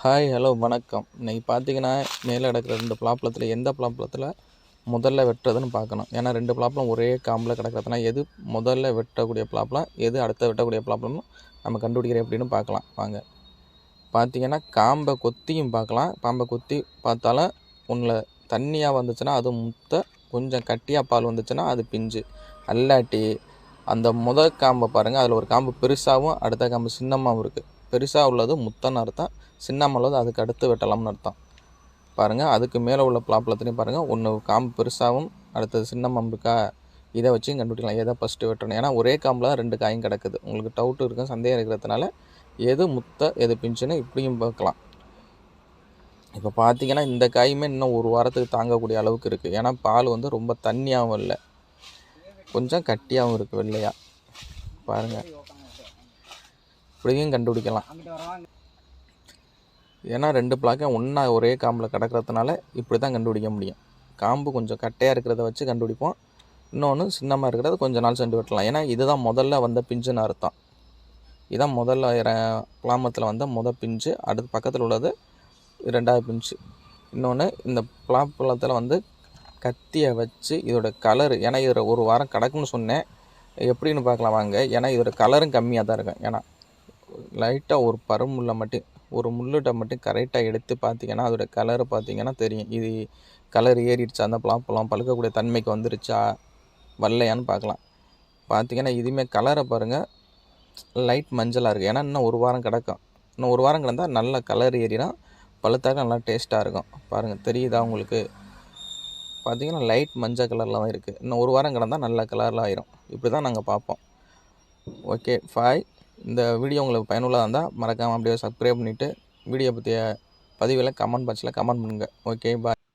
Hi hello வணக்கம். இன்றைக்கி பார்த்தீங்கன்னா மேலே கிடக்கிற ரெண்டு பலாப்பழத்தில் எந்த பலாப்பழத்தில் முதல்ல வெட்டுறதுன்னு பார்க்கணும் ஏன்னா ரெண்டு பலாப்பழம் ஒரே காம்பில் கிடக்கிறதுனா எது முதல்ல வெட்டக்கூடிய பலாப்பழம் எது அடுத்த வெட்டக்கூடிய பலாப்பழம்னு நம்ம கண்டுபிடிக்கிற எப்படின்னு பார்க்கலாம் வாங்க. பார்த்தீங்கன்னா காம்பை கொத்தியும் பார்க்கலாம் பாம்பை கொத்தி பார்த்தாலும் ஒன்றில் தண்ணியாக வந்துச்சுன்னா அது முத்த கொஞ்சம் கட்டியாக பால் வந்துச்சுன்னா அது பிஞ்சு. அல்லாட்டி அந்த முதல் காம்பை பாருங்கள் அதில் ஒரு காம்பு பெருசாகவும் அடுத்த காம்பு சின்னமாகவும் இருக்குது பெருசாக உள்ளது முத்தன்னு அர்த்தம். சின்னம் உள்ளது அதுக்கு அடுத்து வெட்டலாம்னு அர்த்தம். பாருங்கள் அதுக்கு மேலே உள்ள பலாப்பழத்துலையும் பாருங்கள் ஒன்று காம்பு பெருசாகவும் அடுத்தது சின்னமாக அம்புக்கா இதை வச்சும் கண்டுபிடிக்கலாம். எதை ஃபஸ்ட்டு வெட்டணும்? ஏன்னா ஒரே காம்பில் தான் ரெண்டு காயும் கிடக்குது. உங்களுக்கு டவுட்டு இருக்கும் சந்தேகம் இருக்கிறதுனால எது முத்த எது பிஞ்சுன்னு இப்படியும் பார்க்கலாம். இப்போ பார்த்தீங்கன்னா இந்த காயுமே இன்னும் ஒரு வாரத்துக்கு தாங்கக்கூடிய அளவுக்கு இருக்குது ஏன்னா பால் வந்து ரொம்ப தண்ணியாகவும் இல்லை. கொஞ்சம் கட்டியாகவும் இருக்குது வெள்ளையாக பாருங்கள் அப்படியும் கண்டுபிடிக்கலாம். ஏன்னா ரெண்டு பிளாக்கையும் ஒன்றா ஒரே காம்பில் கிடக்கிறதுனால இப்படி தான் கண்டுபிடிக்க முடியும். காம்பு கொஞ்சம் கட்டையாக இருக்கிறத வச்சு கண்டுபிடிப்போம். இன்னொன்று சின்னமாக இருக்கிறது கொஞ்ச நாள் சென்று வெட்டலாம் ஏன்னா இதுதான் முதல்ல வந்த பிஞ்சுன்னு அர்த்தம். இதான் முதல்ல பிளாமத்தில் வந்த முத பிஞ்சு அடுத்து பக்கத்தில் உள்ளது ரெண்டாவது பிஞ்சு. இன்னொன்று இந்த பலாப்பழத்தில் வந்து கத்தியை வச்சு இதோட கலரு ஏன்னா இதில் ஒரு வாரம் கிடக்குன்னு சொன்னேன். எப்படின்னு பார்க்கலாம் வாங்க. ஏன்னா இதோட கலரும் கம்மியாக தான் இருக்கும். ஏன்னா லைட்டாக ஒரு பருமுள்ள மட்டும் ஒரு முள்ளிட்ட மட்டும் கரெக்டாக எடுத்து பார்த்தீங்கன்னா அதோட கலரை பார்த்தீங்கன்னா தெரியும். இது கலர் ஏறிடுச்சா அந்த பலாப்பழம் பழுக்கக்கூடிய தன்மைக்கு வந்துருச்சா வரலையான்னு பார்க்கலாம் பார்த்தீங்கன்னா இதுவுமே கலரை பாருங்கள் லைட் மஞ்சளாக இருக்குது ஏன்னா இன்னும் ஒரு வாரம் கிடக்கும். இன்னும் ஒரு வாரம் கிடந்தால் நல்ல கலர் ஏறினா பழுத்தாக நல்லா டேஸ்ட்டாக இருக்கும். பாருங்கள் தெரியுதா உங்களுக்கு? பார்த்திங்கன்னா லைட் மஞ்சள் கலரில் தான் இருக்குது இன்னும் ஒரு வாரம் கிடந்தால் நல்ல கலரில் ஆயிரும். இப்படி தான் நாங்கள் பார்ப்போம். ஓகே ஃபைவ் இந்த வீடியோ உங்களுக்கு பயனுள்ளதாக இருந்தால் மறக்காமல் அப்படியே சப்ஸ்கிரைப் பண்ணிவிட்டு வீடியோ பற்றிய பதிவில் கமெண்ட் பாக்ஸில் கமெண்ட் பண்ணுங்கள் ஓகே பாய்